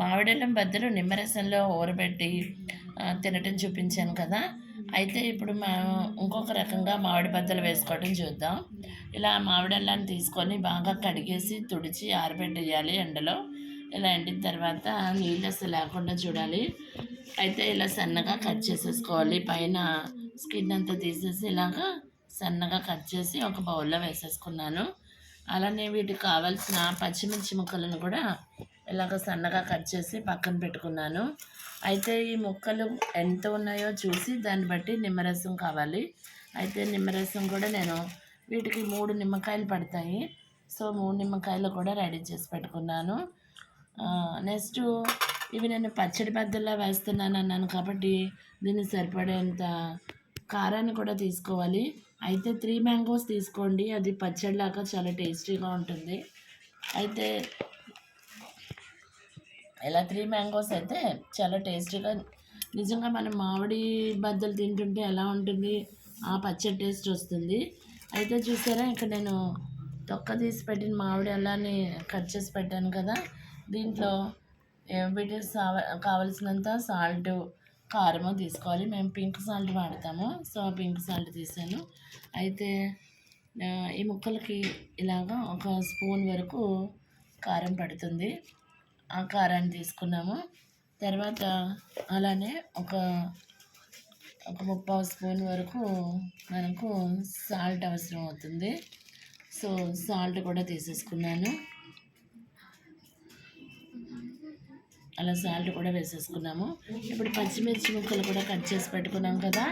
మామిడెల్లం బద్దలు నిమ్మరసంలో ఊరబెట్టి తినటం చూపించాను కదా. అయితే ఇప్పుడు మనం ఇంకొక రకంగా మామిడి బద్దలు వేసుకోవటం చూద్దాం. ఇలా మామిడెల్లాన్ని తీసుకొని బాగా కడిగేసి తుడిచి ఆరబెట్టేయాలి ఎండలో. ఇలా ఎండిన తర్వాత నీళ్ళు అసలు లేకుండా చూడాలి. అయితే ఇలా సన్నగా కట్ చేసేసుకోవాలి. పైన స్కిన్ అంతా తీసేసి ఇలాగా సన్నగా కట్ చేసి ఒక బౌల్లో వేసేసుకున్నాను. అలానే వీటికి కావాల్సిన పచ్చిమిర్చి ముక్కలను కూడా ఇలాగ సన్నగా కట్ చేసి పక్కన పెట్టుకున్నాను. అయితే ఈ ముక్కలు ఎంత ఉన్నాయో చూసి దాన్ని బట్టి నిమ్మరసం కావాలి. అయితే నిమ్మరసం కూడా నేను వీటికి మూడు నిమ్మకాయలు పడతాయి. సో మూడు నిమ్మకాయలు కూడా రెడీ చేసి పెట్టుకున్నాను. నెక్స్ట్ ఇవి నేను పచ్చడి బద్దల్లా వేస్తున్నాను అన్నాను కాబట్టి దీనికి సరిపడేంత కారాన్ని కూడా తీసుకోవాలి. అయితే త్రీ మ్యాంగోస్ తీసుకోండి. అది పచ్చడిలాగా చాలా టేస్టీగా ఉంటుంది. అయితే ఇలా త్రీ మ్యాంగోస్ అయితే చాలా టేస్టీగా నిజంగా మనం మామిడి బద్దలు తింటుంటే ఎలా ఉంటుంది? ఆ పచ్చడి టేస్ట్ వస్తుంది. అయితే చూసారా ఇక్కడ నేను తొక్క తీసి పెట్టిన మామిడి అల్లాన్ని కట్ చేసి పెట్టాను కదా. దీంట్లో వీటికి వీటి కావలసినంత సాల్ట్ కారము తీసుకోవాలి. మేము పింక్ సాల్ట్ వాడతాము. సో పింక్ సాల్ట్ తీసాను. అయితే ఈ ముక్కలకి ఇలాగా ఒక స్పూన్ వరకు కారం పడుతుంది. ఆ కారాన్ని తీసుకున్నాము. తర్వాత అలానే ఒక ఒక ముప్పావు స్పూన్ వరకు మనకు సాల్ట్ అవసరం అవుతుంది సో సాల్ట్ కూడా తీసేసుకున్నాను. అలా సాల్ట్ కూడా వేసేసుకున్నాము. ఇప్పుడు పచ్చిమిర్చి ముక్కలు కూడా కట్ చేసి పెట్టుకున్నాం కదా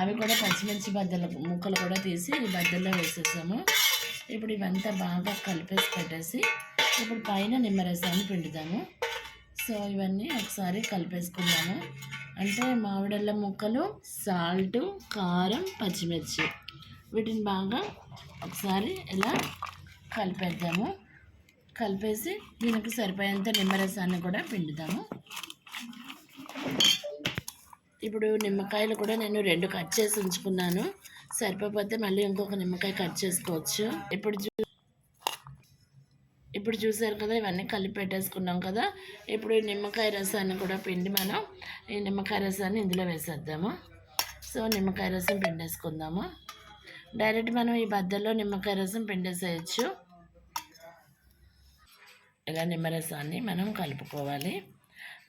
అవి కూడా పచ్చిమిర్చి బద్దల ముక్కలు కూడా తీసి ఈ బద్దల్లో వేసేసాము. ఇప్పుడు ఇవంతా బాగా కలిపేసి పెట్టేసి ఇప్పుడు పైన నిమ్మరసాన్ని పిండుదాము. సో ఇవన్నీ ఒకసారి కలిపేసుకున్నాము. అంటే మామిడల్ల ముక్కలు సాల్ట్ కారం పచ్చిమిర్చి వీటిని బాగా ఒకసారి ఇలా కలిపేద్దాము. కలిపేసి దీనికి సరిపోయేంత నిమ్మరసాన్ని కూడా పిండుదాము ఇప్పుడు నిమ్మకాయలు కూడా నేను రెండు కట్ చేసి ఉంచుకున్నాను. సరిపోతే మళ్ళీ ఇంకొక నిమ్మకాయ కట్ చేసుకోవచ్చు. ఇప్పుడు చూ ఇప్పుడు చూసారు కదా ఇవన్నీ కలిపి పెట్టేసుకున్నాం కదా. ఇప్పుడు ఈ నిమ్మకాయ రసాన్ని కూడా పిండి మనం ఈ నిమ్మకాయ రసాన్ని ఇందులో వేసేద్దాము. సో నిమ్మకాయ రసం పిండేసుకుందాము. డైరెక్ట్ మనం ఈ బద్దల్లో నిమ్మకాయ రసం పిండేసేయచ్చు. ఇలా నిమ్మరసాన్ని మనం కలుపుకోవాలి.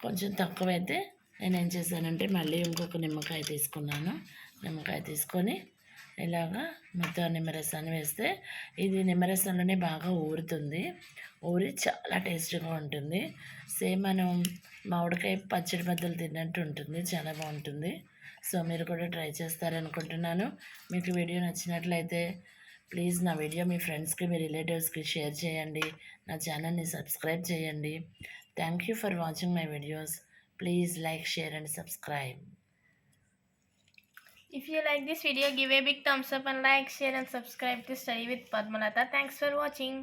కొంచెం తక్కువైతే నేను ఏం చేశానంటే మళ్ళీ ఇంకొక నిమ్మకాయ తీసుకున్నాను. నిమ్మకాయ తీసుకొని ఇలాగా మొత్తం నిమ్మరసాన్ని వేస్తే ఇది నిమ్మరసంలోనే బాగా ఊరుతుంది. ఊరి చాలా టేస్టీగా ఉంటుంది. సేమ్ మనం మామిడికాయ పచ్చడి బద్దలు తిన్నట్టు ఉంటుంది. చాలా బాగుంటుంది. సో మీరు కూడా ట్రై చేస్తారనుకుంటున్నాను. మీకు వీడియో నచ్చినట్లయితే ప్లీజ్ నా వీడియో మీ ఫ్రెండ్స్కి మీ రిలేటివ్స్కి షేర్ చేయండి. నా ఛానల్ని సబ్స్క్రైబ్ చేయండి. Thank you for watching my videos. Please like share and subscribe. If you like this video give a big thumbs up and like share and subscribe to study with Padmalatha thanks for watching